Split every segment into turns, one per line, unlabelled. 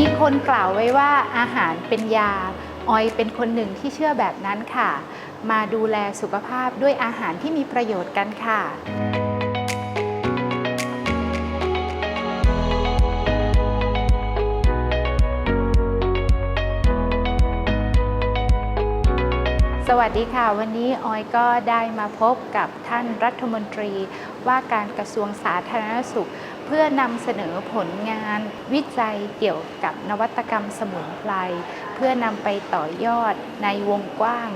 ีคนกล่าวไว้ว่าอาหารเป็นยา ออยเป็นคนหนึ่งที่เชื่อแบบนั้นค่ะ มาดูแลสุขภาพด้วยอาหารที่มีประโยชน์กันค่ะสวัสดีค่ะ วันนี้ออยก็ได้มาพบกับท่านรัฐมนตรี ว่าการกระทรวงสาธารณสุข พื่อนำเสนอผลงานวิจัยเกี่ยวกับนวัตกรรมสมุนไพรเพื่อนำไปต่อยอดในวงกว้าง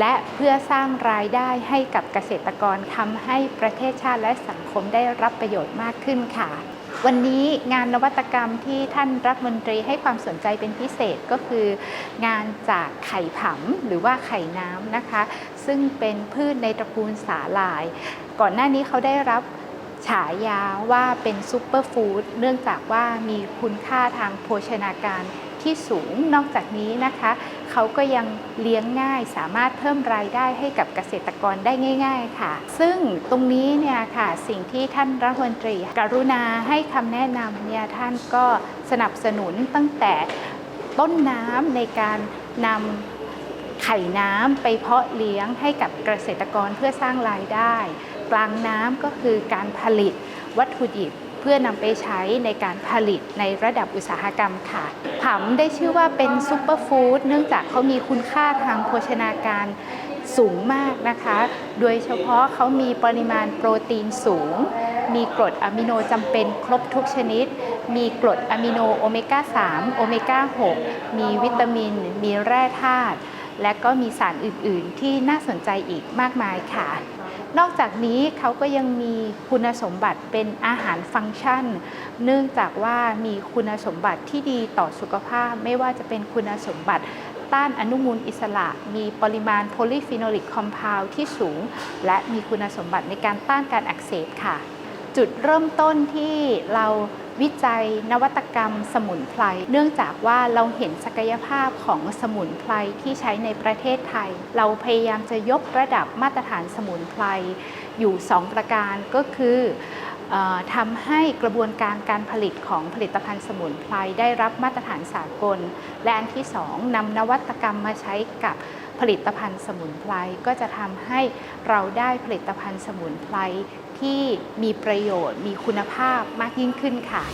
และเพื่อสร้างรายได้ให้กับเกษตรกรทำให้ประเทศชาติและสังคมได้รับประโยชน์มากขึ้นค่ะ วันนี้งานนวัตกรรมที่ท่านรัฐมนตรีให้ความสนใจเป็นพิเศษก็คือ งานจากไข่ผำหรือว่าไข่น้ำนะคะ ซึ่งเป็นพืชในตระกูลสาหร่าย ก่อนหน้านี้เขาได้รับ ฉายาว่าเป็นซูเปอร์ฟู้ดเนื่องจากว่ามีคุณค่าทางโภชนาการที่สูงนอกจากนี้นะคะ เขาก็ยังเลี้ยงง่ายสามารถเพิ่มรายได้ให้กับเกษตรกรได้ง่าย ๆค่ะ ซึ่งตรงนี้เนี่ยค่ะสิ่งที่ท่านรัฐมนตรี กรุณาให้คำแนะนำเนี่ยท่านก็สนับสนุนตั้งแต่ต้นน้ำในการนำไข่น้ำไปเพาะเลี้ยงให้กับเกษตรกรเพื่อสร้างรายได้ กลางน้ำก็คือการผลิตวัตถุดิบเพื่อนำไปใช้ในการผลิตในระดับอุตสาหกรรมค่ะผำได้ชื่อว่าเป็นซูเปอร์ฟู้ดเนื่องจากเขามีคุณค่าทางโภชนาการสูงมากนะคะ โดยเฉพาะเขามีปริมาณโปรตีนสูง มีกรดอะมิโนจำเป็นครบทุกชนิด มีกรดอะมิโนโอเมก้า 3 โอเมก้า 6 มีวิตามิน มีแร่ธาตุ และก็มีสารอื่น ๆ ที่น่าสนใจอีกมากมายค่ะ นอกจากนี้เขาก็ยังมีคุณสมบัติเป็นอาหารฟังก์ชัน เนื่องจากว่ามีคุณสมบัติที่ดีต่อสุขภาพ ไม่ว่าจะเป็นคุณสมบัติต้านอนุมูลอิสระ มีปริมาณโพลีฟีโนลิกคอมเพลที่สูง และมีคุณสมบัติในการต้านการอักเสบค่ะ จุดเริ่มต้นที่เราวิจัยนวัตกรรมสมุนไพร เนื่องจากว่าเราเห็นศักยภาพของสมุนไพรที่ใช้ในประเทศไทย เราพยายามจะยกระดับมาตรฐานสมุนไพรอยู่ 2 ประการก็คือเออ ทำให้กระบวนการการผลิตของผลิตภัณฑ์สมุนไพรได้รับมาตรฐานสากล และอันที่2นำนวัตกรรมมาใช้กับผลิตภัณฑ์สมุนไพรก็จะทำให้เราได้ผลิตภัณฑ์สมุนไพรที่มีประโยชน์ มีคุณภาพมากยิ่งขึ้นค่ะ